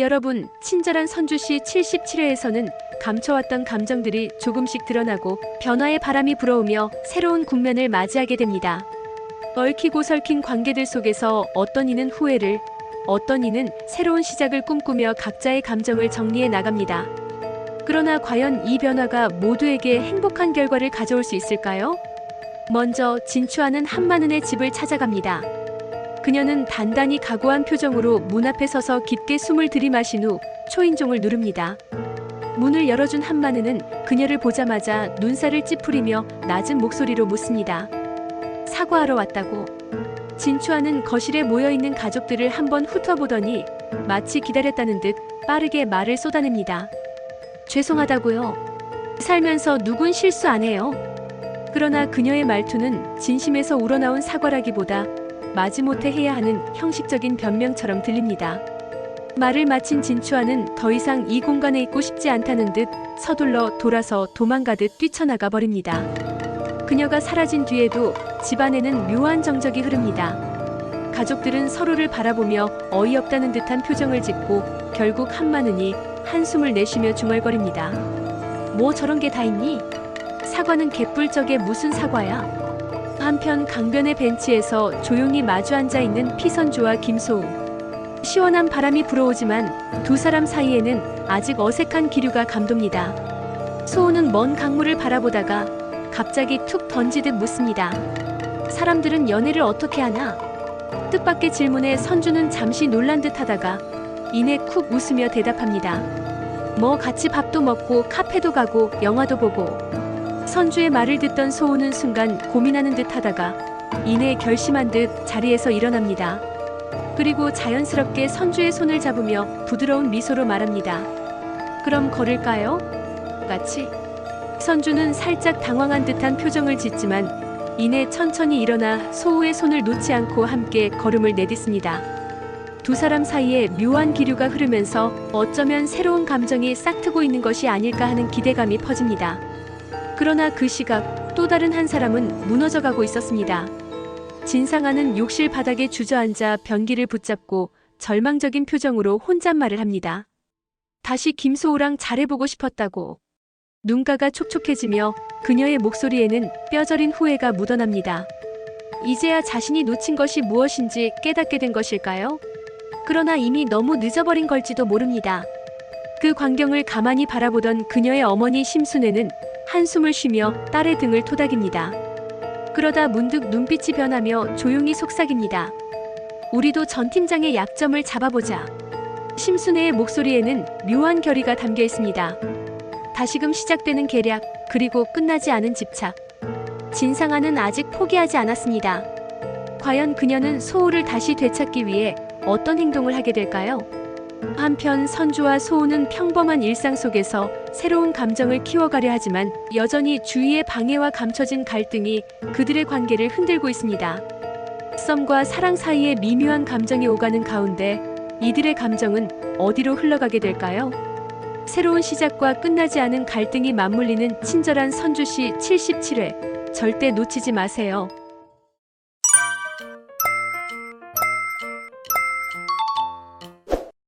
여러분, 친절한 선주씨 77회에서는 감춰왔던 감정들이 조금씩 드러나고 변화의 바람이 불어오며 새로운 국면을 맞이하게 됩니다. 얽히고 설킨 관계들 속에서 어떤 이는 후회를, 어떤 이는 새로운 시작을 꿈꾸며 각자의 감정을 정리해 나갑니다. 그러나 과연 이 변화가 모두에게 행복한 결과를 가져올 수 있을까요? 먼저 진추하는 한마는의 집을 찾아갑니다. 그녀는 단단히 각오한 표정으로 문 앞에 서서 깊게 숨을 들이마신 후 초인종을 누릅니다. 문을 열어준 한마느는 그녀를 보자마자 눈살을 찌푸리며 낮은 목소리로 묻습니다. 사과하러 왔다고. 진추하는 거실에 모여있는 가족들을 한번 훑어보더니 마치 기다렸다는 듯 빠르게 말을 쏟아냅니다. 죄송하다고요. 살면서 누군 실수 안 해요. 그러나 그녀의 말투는 진심에서 우러나온 사과라기보다 마지못해 해야 하는 형식적인 변명처럼 들립니다. 말을 마친 진추아는 더 이상 이 공간에 있고 싶지 않다는 듯 서둘러 돌아서 도망가듯 뛰쳐나가 버립니다. 그녀가 사라진 뒤에도 집안에는 묘한 정적이 흐릅니다. 가족들은 서로를 바라보며 어이없다는 듯한 표정을 짓고 결국 한마느니 한숨을 내쉬며 중얼거립니다. 뭐 저런 게 다 있니? 사과는 개뿔적에 무슨 사과야? 한편 강변의 벤치에서 조용히 마주 앉아 있는 피선주와 김소우. 시원한 바람이 불어오지만 두 사람 사이에는 아직 어색한 기류가 감돕니다. 소우는 먼 강물을 바라보다가 갑자기 툭 던지듯 묻습니다. 사람들은 연애를 어떻게 하나? 뜻밖의 질문에 선주는 잠시 놀란 듯 하다가 이내 쿡 웃으며 대답합니다. 뭐 같이 밥도 먹고 카페도 가고 영화도 보고 선주의 말을 듣던 소우는 순간 고민하는 듯 하다가 이내 결심한 듯 자리에서 일어납니다. 그리고 자연스럽게 선주의 손을 잡으며 부드러운 미소로 말합니다. 그럼 걸을까요? 같이. 선주는 살짝 당황한 듯한 표정을 짓지만 이내 천천히 일어나 소우의 손을 놓지 않고 함께 걸음을 내딛습니다. 두 사람 사이에 묘한 기류가 흐르면서 어쩌면 새로운 감정이 싹트고 있는 것이 아닐까 하는 기대감이 퍼집니다. 그러나 그 시각 또 다른 한 사람은 무너져가고 있었습니다. 진상아는 욕실 바닥에 주저앉아 변기를 붙잡고 절망적인 표정으로 혼잣말을 합니다. 다시 김소우랑 잘해보고 싶었다고. 눈가가 촉촉해지며 그녀의 목소리에는 뼈저린 후회가 묻어납니다. 이제야 자신이 놓친 것이 무엇인지 깨닫게 된 것일까요? 그러나 이미 너무 늦어버린 걸지도 모릅니다. 그 광경을 가만히 바라보던 그녀의 어머니 심순애는 한숨을 쉬며 딸의 등을 토닥입니다. 그러다 문득 눈빛이 변하며 조용히 속삭입니다. 우리도 전 팀장의 약점을 잡아보자. 심순애의 목소리에는 묘한 결의가 담겨 있습니다. 다시금 시작되는 계략, 그리고 끝나지 않은 집착. 진상아는 아직 포기하지 않았습니다. 과연 그녀는 소우를 다시 되찾기 위해 어떤 행동을 하게 될까요? 한편 선주와 소우는 평범한 일상 속에서 새로운 감정을 키워가려 하지만 여전히 주위의 방해와 감춰진 갈등이 그들의 관계를 흔들고 있습니다. 썸과 사랑 사이의 미묘한 감정이 오가는 가운데 이들의 감정은 어디로 흘러가게 될까요? 새로운 시작과 끝나지 않은 갈등이 맞물리는 친절한 선주시 77회 절대 놓치지 마세요.